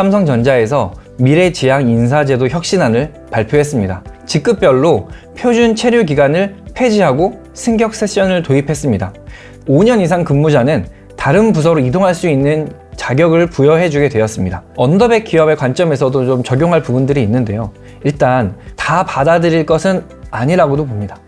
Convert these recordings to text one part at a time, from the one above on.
삼성전자에서 미래지향 인사제도 혁신안을 발표했습니다. 직급별로 표준 체류 기간을 폐지하고 승격 세션을 도입했습니다. 5년 이상 근무자는 다른 부서로 이동할 수 있는 자격을 부여해주게 되었습니다. 언더백 기업의 관점에서도 좀 적용할 부분들이 있는데요. 일단 다 받아들일 것은 아니라고도 봅니다.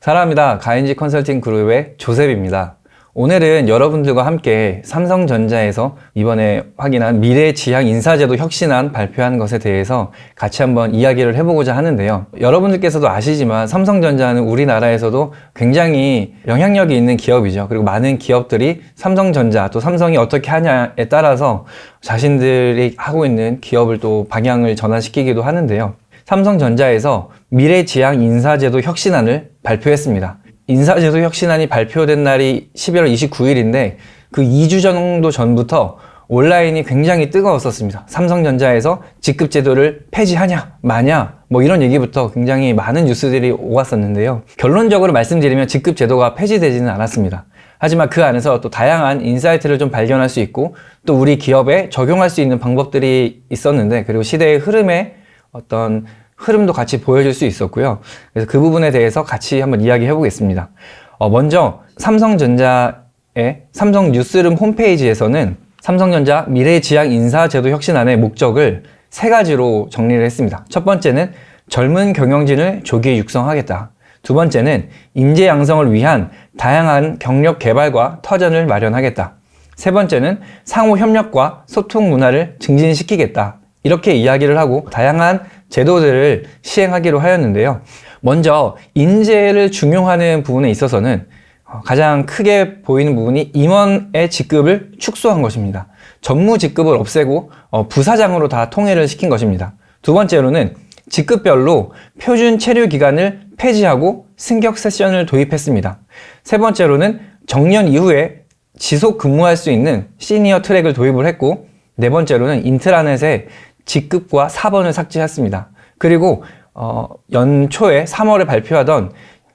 사랑합니다. 가인지 컨설팅 그룹의 조셉입니다. 오늘은 여러분들과 함께 삼성전자에서 이번에 확인한 미래 지향 인사제도 혁신안 발표한 것에 대해서 같이 한번 이야기를 해보고자 하는데요. 여러분들께서도 아시지만 삼성전자는 우리나라에서도 굉장히 영향력이 있는 기업이죠. 그리고 많은 기업들이 삼성전자 또 삼성이 어떻게 하냐에 따라서 자신들이 하고 있는 기업을 또 방향을 전환시키기도 하는데요. 삼성전자에서 미래지향 인사제도 혁신안을 발표했습니다. 인사제도 혁신안이 발표된 날이 11월 29일인데 그 2주 정도 전부터 온라인이 굉장히 뜨거웠었습니다. 삼성전자에서 직급 제도를 폐지하냐, 마냐, 뭐 이런 얘기부터 굉장히 많은 뉴스들이 오갔었는데요. 결론적으로 말씀드리면 직급 제도가 폐지되지는 않았습니다. 하지만 그 안에서 또 다양한 인사이트를 좀 발견할 수 있고 또 우리 기업에 적용할 수 있는 방법들이 있었는데 그리고 시대의 흐름에 어떤 흐름도 같이 보여줄 수 있었고요. 그래서 그 부분에 대해서 같이 한번 이야기해 보겠습니다. 어, 먼저 삼성전자의 삼성 뉴스룸 홈페이지에서는 삼성전자 미래지향 인사제도 혁신안의 목적을 세 가지로 정리를 했습니다. 첫 번째는 젊은 경영진을 조기에 육성하겠다. 두 번째는 인재 양성을 위한 다양한 경력 개발과 터전을 마련하겠다. 세 번째는 상호 협력과 소통 문화를 증진시키겠다. 이렇게 이야기를 하고 다양한 제도들을 시행하기로 하였는데요. 먼저 인재를 중용하는 부분에 있어서는 어, 가장 크게 보이는 부분이 임원의 직급을 축소한 것입니다. 전무 직급을 없애고 어, 부사장으로 다 통일을 시킨 것입니다. 두 번째로는 직급별로 표준 체류 기간을 폐지하고 승격 세션을 도입했습니다. 세 번째로는 정년 이후에 지속 근무할 수 있는 시니어 트랙을 도입을 했고 네 번째로는 인트라넷에 직급과 4번을 삭제했습니다. 그리고 어, 연초에 3월에 발표하던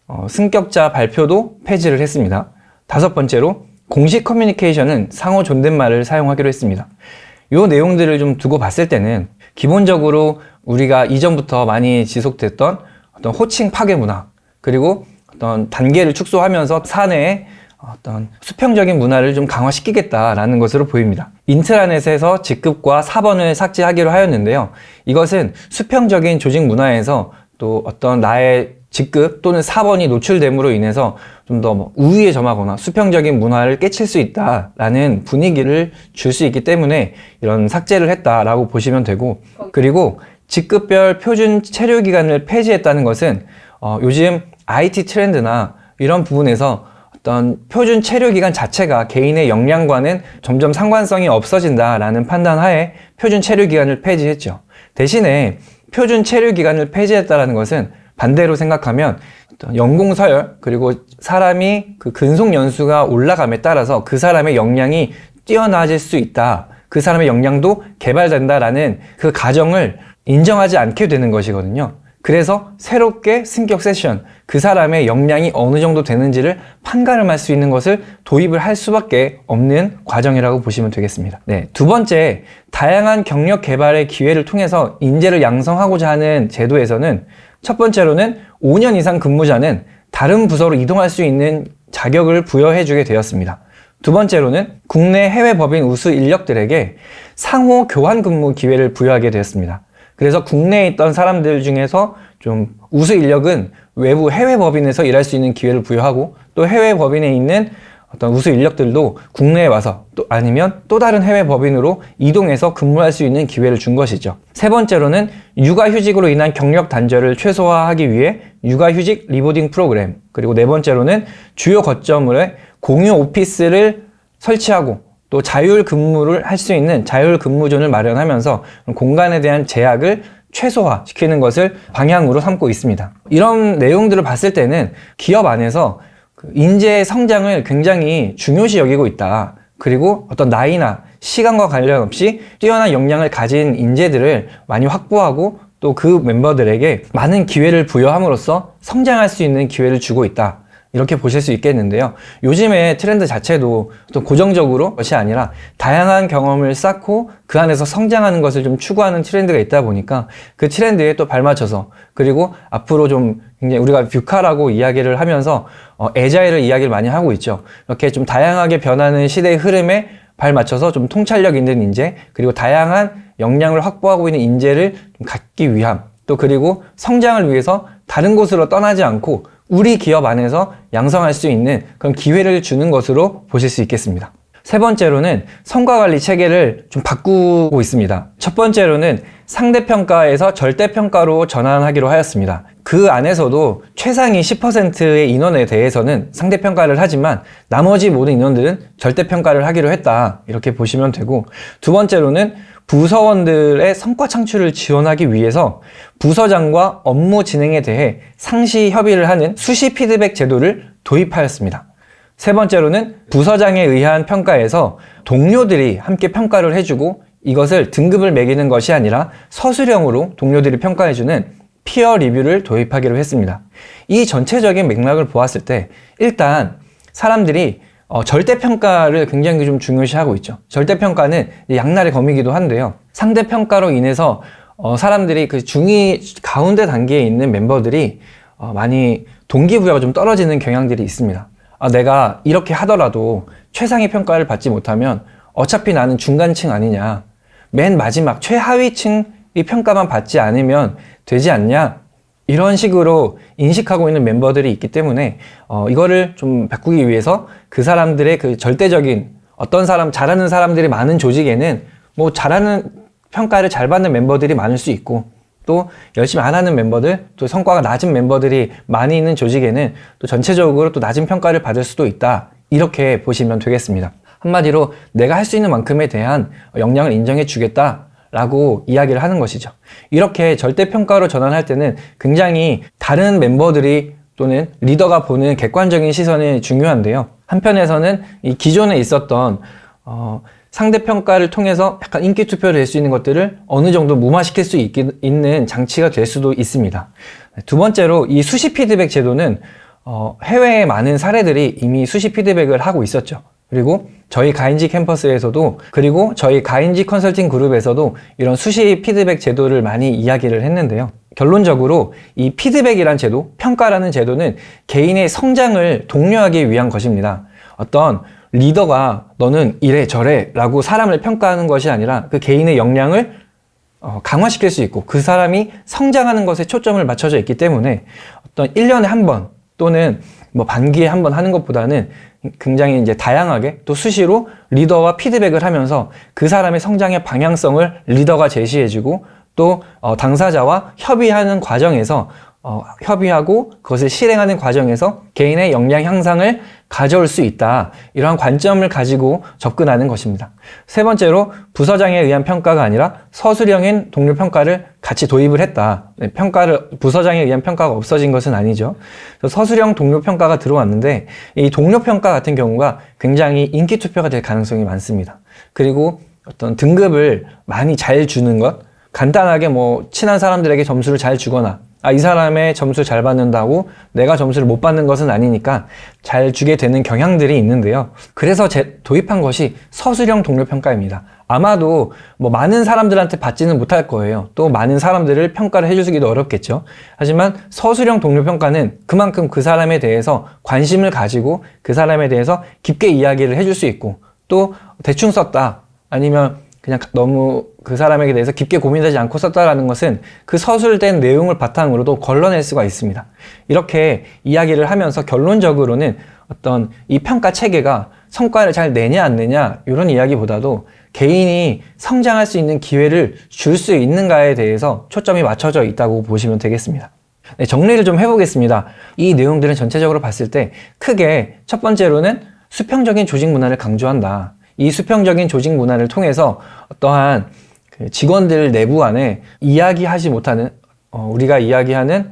어, 승격자 발표도 폐지를 했습니다. 다섯 번째로 공식 커뮤니케이션은 상호 존댓말을 사용하기로 했습니다. 이 내용들을 좀 두고 봤을 때는 기본적으로 우리가 이전부터 많이 지속됐던 어떤 호칭 파괴 문화 그리고 어떤 단계를 축소하면서 사내에 어떤 수평적인 문화를 좀 강화시키겠다라는 것으로 보입니다. 인트라넷에서 직급과 4번을 삭제하기로 하였는데요. 이것은 수평적인 조직 문화에서 또 어떤 나의 직급 또는 4번이 노출됨으로 인해서 좀더뭐 우위에 점하거나 수평적인 문화를 깨칠 수 있다라는 분위기를 줄 수 있기 때문에 이런 삭제를 했다라고 보시면 되고 그리고 직급별 표준 체류 기간을 폐지했다는 것은 어, 요즘 IT 트렌드나 이런 부분에서 어떤 표준 체류 기간 자체가 개인의 역량과는 점점 상관성이 없어진다라는 판단 하에 표준 체류 기간을 폐지했죠. 대신에 표준 체류 기간을 폐지했다라는 것은 반대로 생각하면 연공 서열 그리고 사람이 그 근속 연수가 올라감에 따라서 그 사람의 역량이 뛰어나질 수 있다. 그 사람의 역량도 개발된다라는 그 가정을 인정하지 않게 되는 것이거든요. 그래서 새롭게 승격 세션, 그 사람의 역량이 어느 정도 되는지를 판가름할 수 있는 것을 도입을 할 수밖에 없는 과정이라고 보시면 되겠습니다. 네. 두 번째, 다양한 경력 개발의 기회를 통해서 인재를 양성하고자 하는 제도에서는 첫 번째로는 5년 이상 근무자는 다른 부서로 이동할 수 있는 자격을 부여해주게 되었습니다. 두 번째로는 국내 해외 법인 우수 인력들에게 상호 교환 근무 기회를 부여하게 되었습니다. 그래서 국내에 있던 사람들 중에서 좀 우수 인력은 외부 해외 법인에서 일할 수 있는 기회를 부여하고 또 해외 법인에 있는 어떤 우수 인력들도 국내에 와서 또 아니면 또 다른 해외 법인으로 이동해서 근무할 수 있는 기회를 준 것이죠. 세 번째로는 육아휴직으로 인한 경력 단절을 최소화하기 위해 육아휴직 리보딩 프로그램 그리고 네 번째로는 주요 거점에 공유 오피스를 설치하고 또 자율 근무를 할 수 있는 자율 근무존을 마련하면서 공간에 대한 제약을 최소화시키는 것을 방향으로 삼고 있습니다. 이런 내용들을 봤을 때는 기업 안에서 그 인재의 성장을 굉장히 중요시 여기고 있다. 그리고 어떤 나이나 시간과 관련 없이 뛰어난 역량을 가진 인재들을 많이 확보하고 또 그 멤버들에게 많은 기회를 부여함으로써 성장할 수 있는 기회를 주고 있다. 이렇게 보실 수 있겠는데요. 요즘의 트렌드 자체도 또 고정적으로 것이 아니라 다양한 경험을 쌓고 그 안에서 성장하는 것을 좀 추구하는 트렌드가 있다 보니까 그 트렌드에 또 발맞춰서 그리고 앞으로 좀 굉장히 우리가 뷰카라고 이야기를 하면서 어, 에자일을 이야기를 많이 하고 있죠. 이렇게 좀 다양하게 변하는 시대의 흐름에 발맞춰서 좀 통찰력 있는 인재 그리고 다양한 역량을 확보하고 있는 인재를 좀 갖기 위함 또 그리고 성장을 위해서 다른 곳으로 떠나지 않고 우리 기업 안에서 양성할 수 있는 그런 기회를 주는 것으로 보실 수 있겠습니다. 세 번째로는 성과 관리 체계를 좀 바꾸고 있습니다. 첫 번째로는 상대평가에서 절대평가로 전환하기로 하였습니다. 그 안에서도 최상위 10%의 인원에 대해서는 상대평가를 하지만 나머지 모든 인원들은 절대평가를 하기로 했다. 이렇게 보시면 되고 두 번째로는 부서원들의 성과 창출을 지원하기 위해서 부서장과 업무 진행에 대해 상시 협의를 하는 수시 피드백 제도를 도입하였습니다. 세 번째로는 부서장에 의한 평가에서 동료들이 함께 평가를 해주고 이것을 등급을 매기는 것이 아니라 서술형으로 동료들이 평가해주는 피어 리뷰를 도입하기로 했습니다. 이 전체적인 맥락을 보았을 때 일단 사람들이 어, 절대평가를 굉장히 좀 중요시하고 있죠. 절대평가는 양날의 검이기도 한데요. 상대평가로 인해서 어, 사람들이 그 중위 가운데 단계에 있는 멤버들이 어, 많이 동기부여가 좀 떨어지는 경향들이 있습니다. 아, 내가 이렇게 하더라도 최상의 평가를 받지 못하면 어차피 나는 중간층 아니냐. 맨 마지막 최하위층의 평가만 받지 않으면 되지 않냐. 이런 식으로 인식하고 있는 멤버들이 있기 때문에 어, 이거를 좀 바꾸기 위해서 그 사람들의 그 절대적인 어떤 사람 잘하는 사람들이 많은 조직에는 뭐 잘하는 평가를 잘 받는 멤버들이 많을 수 있고 또 열심히 안 하는 멤버들 또 성과가 낮은 멤버들이 많이 있는 조직에는 또 전체적으로 또 낮은 평가를 받을 수도 있다 이렇게 보시면 되겠습니다 한마디로 내가 할 수 있는 만큼에 대한 역량을 인정해 주겠다 라고 이야기를 하는 것이죠. 이렇게 절대평가로 전환할 때는 굉장히 다른 멤버들이 또는 리더가 보는 객관적인 시선이 중요한데요. 한편에서는 이 기존에 있었던 어, 상대 평가를 통해서 약간 인기 투표를 할수 있는 것들을 어느 정도 무마시킬 수 있, 있는 장치가 될 수도 있습니다. 두 번째로 이 수시 피드백 제도는 어, 해외의 많은 사례들이 이미 수시 피드백을 하고 있었죠. 그리고 저희 가인지 캠퍼스에서도 그리고 저희 가인지 컨설팅 그룹에서도 이런 수시 피드백 제도를 많이 이야기를 했는데요. 결론적으로 이 피드백이란 제도, 평가라는 제도는 개인의 성장을 독려하기 위한 것입니다. 어떤 리더가 너는 이래 저래 라고 사람을 평가하는 것이 아니라 그 개인의 역량을 어, 강화시킬 수 있고 그 사람이 성장하는 것에 초점을 맞춰져 있기 때문에 어떤 1년에 한 번 또는 뭐 반기에 한 번 하는 것보다는 굉장히 이제 다양하게 또 수시로 리더와 피드백을 하면서 그 사람의 성장의 방향성을 리더가 제시해주고 또 어, 당사자와 협의하는 과정에서 어, 협의하고 그것을 실행하는 과정에서 개인의 역량 향상을 가져올 수 있다. 이러한 관점을 가지고 접근하는 것입니다. 세 번째로 부서장에 의한 평가가 아니라 서술형인 동료 평가를 같이 도입을 했다. 네, 평가를 부서장에 의한 평가가 없어진 것은 아니죠. 서술형 동료 평가가 들어왔는데 이 동료 평가 같은 경우가 굉장히 인기 투표가 될 가능성이 많습니다. 그리고 어떤 등급을 많이 잘 주는 것, 간단하게 뭐 친한 사람들에게 점수를 잘 주거나 아, 이 사람의 점수 잘 받는다고 내가 점수를 못 받는 것은 아니니까 잘 주게 되는 경향들이 있는데요. 그래서 제, 도입한 것이 서술형 동료 평가입니다. 아마도 뭐 많은 사람들한테 받지는 못할 거예요. 또 많은 사람들을 평가를 해주기도 어렵겠죠. 하지만 서술형 동료 평가는 그만큼 그 사람에 대해서 관심을 가지고 그 사람에 대해서 깊게 이야기를 해줄 수 있고 또 대충 썼다 아니면 그냥 너무 그 사람에게 대해서 깊게 고민하지 않고 썼다라는 것은 그 서술된 내용을 바탕으로도 걸러낼 수가 있습니다. 이렇게 이야기를 하면서 결론적으로는 어떤 이 평가 체계가 성과를 잘 내냐 안 내냐 이런 이야기보다도 개인이 성장할 수 있는 기회를 줄 수 있는가에 대해서 초점이 맞춰져 있다고 보시면 되겠습니다. 네, 정리를 좀 해보겠습니다. 이 내용들은 전체적으로 봤을 때 크게 첫 번째로는 수평적인 조직 문화를 강조한다. 이 수평적인 조직 문화를 통해서 어떠한 그 직원들 내부 안에 이야기하지 못하는 어, 우리가 이야기하는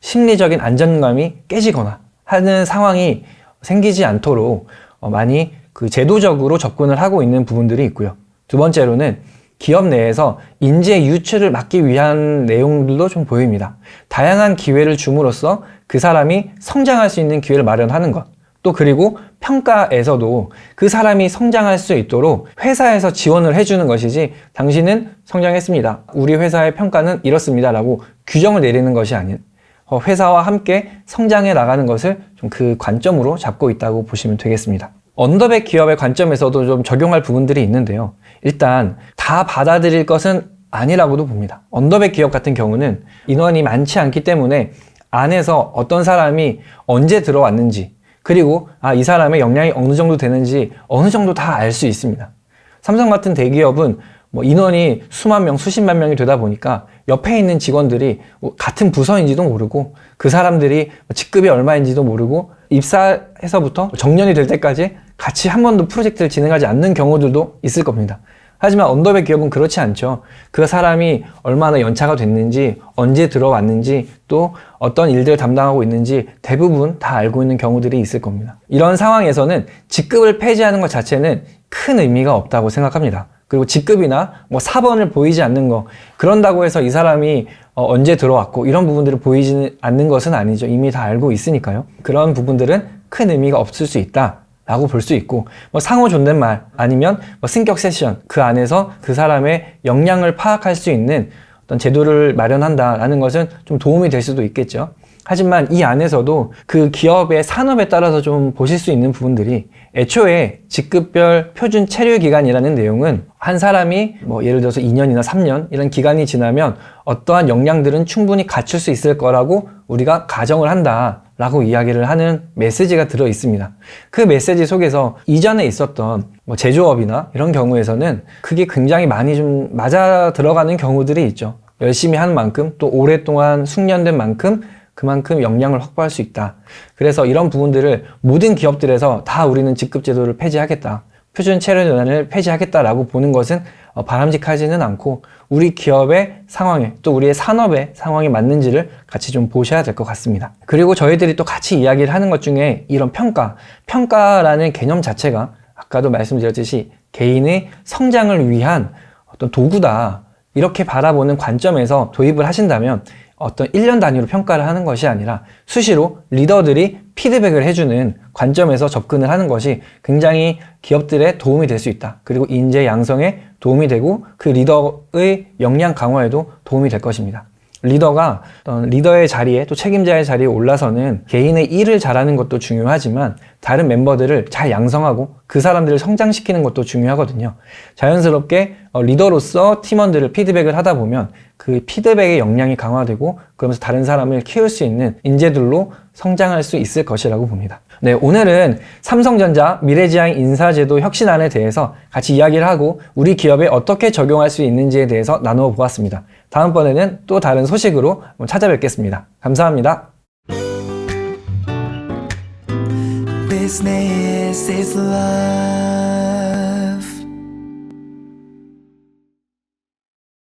심리적인 안정감이 깨지거나 하는 상황이 생기지 않도록 어, 많이 그 제도적으로 접근을 하고 있는 부분들이 있고요. 두 번째로는 기업 내에서 인재 유출을 막기 위한 내용들도 좀 보입니다. 다양한 기회를 줌으로써 그 사람이 성장할 수 있는 기회를 마련하는 것. 또 그리고 평가에서도 그 사람이 성장할 수 있도록 회사에서 지원을 해주는 것이지 당신은 성장했습니다. 우리 회사의 평가는 이렇습니다. 라고 규정을 내리는 것이 아닌 어, 회사와 함께 성장해 나가는 것을 좀 그 관점으로 잡고 있다고 보시면 되겠습니다. 언더백 기업의 관점에서도 좀 적용할 부분들이 있는데요. 일단 다 받아들일 것은 아니라고도 봅니다. 언더백 기업 같은 경우는 인원이 많지 않기 때문에 안에서 어떤 사람이 언제 들어왔는지 그리고 아, 이 사람의 역량이 어느 정도 되는지 어느 정도 다 알 수 있습니다. 삼성 같은 대기업은 뭐 인원이 수만 명, 수십만 명이 되다 보니까 옆에 있는 직원들이 뭐 같은 부서인지도 모르고 그 사람들이 직급이 얼마인지도 모르고 입사해서부터 정년이 될 때까지 같이 한 번도 프로젝트를 진행하지 않는 경우들도 있을 겁니다. 하지만 언더백 기업은 그렇지 않죠. 그 사람이 얼마나 연차가 됐는지, 언제 들어왔는지, 또 어떤 일들을 담당하고 있는지 대부분 다 알고 있는 경우들이 있을 겁니다. 이런 상황에서는 직급을 폐지하는 것 자체는 큰 의미가 없다고 생각합니다. 그리고 직급이나 뭐 사번을 보이지 않는 거, 그런다고 해서 이 사람이 어, 언제 들어왔고 이런 부분들을 보이지 않는 것은 아니죠. 이미 다 알고 있으니까요. 그런 부분들은 큰 의미가 없을 수 있다. 라고 볼 수 있고 뭐 상호 존댓말 아니면 뭐 승격 세션 그 안에서 그 사람의 역량을 파악할 수 있는 어떤 제도를 마련한다라는 것은 좀 도움이 될 수도 있겠죠. 하지만 이 안에서도 그 기업의 산업에 따라서 좀 보실 수 있는 부분들이 애초에 직급별 표준 체류 기간이라는 내용은 한 사람이 뭐 예를 들어서 2년이나 3년 이런 기간이 지나면 어떠한 역량들은 충분히 갖출 수 있을 거라고 우리가 가정을 한다. 라고 이야기를 하는 메시지가 들어 있습니다. 그 메시지 속에서 이전에 있었던 뭐 제조업이나 이런 경우에서는 그게 굉장히 많이 좀 맞아 들어가는 경우들이 있죠. 열심히 하는 만큼 또 오랫동안 숙련된 만큼 그만큼 역량을 확보할 수 있다. 그래서 이런 부분들을 모든 기업들에서 다 우리는 직급제도를 폐지하겠다. 표준 체류 전환을 폐지하겠다라고 보는 것은 어, 바람직하지는 않고 우리 기업의 상황에 또 우리의 산업의 상황에 맞는지를 같이 좀 보셔야 될 것 같습니다. 그리고 저희들이 또 같이 이야기를 하는 것 중에 이런 평가, 평가라는 개념 자체가 아까도 말씀드렸듯이 개인의 성장을 위한 어떤 도구다. 이렇게 바라보는 관점에서 도입을 하신다면 어떤 1년 단위로 평가를 하는 것이 아니라 수시로 리더들이 피드백을 해주는 관점에서 접근을 하는 것이 굉장히 기업들의 도움이 될 수 있다. 그리고 인재 양성에 도움이 되고 그 리더의 역량 강화에도 도움이 될 것입니다. 리더가 리더의 자리에 또 책임자의 자리에 올라서는 개인의 일을 잘하는 것도 중요하지만 다른 멤버들을 잘 양성하고 그 사람들을 성장시키는 것도 중요하거든요. 자연스럽게 어, 리더로서 팀원들을 피드백을 하다 보면 그 피드백의 역량이 강화되고 그러면서 다른 사람을 키울 수 있는 인재들로 성장할 수 있을 것이라고 봅니다. 네, 오늘은 삼성전자 미래지향 인사제도 혁신안에 대해서 같이 이야기를 하고 우리 기업에 어떻게 적용할 수 있는지에 대해서 나누어 보았습니다. 다음번에는 또 다른 소식으로 찾아뵙겠습니다. 감사합니다. Business is life.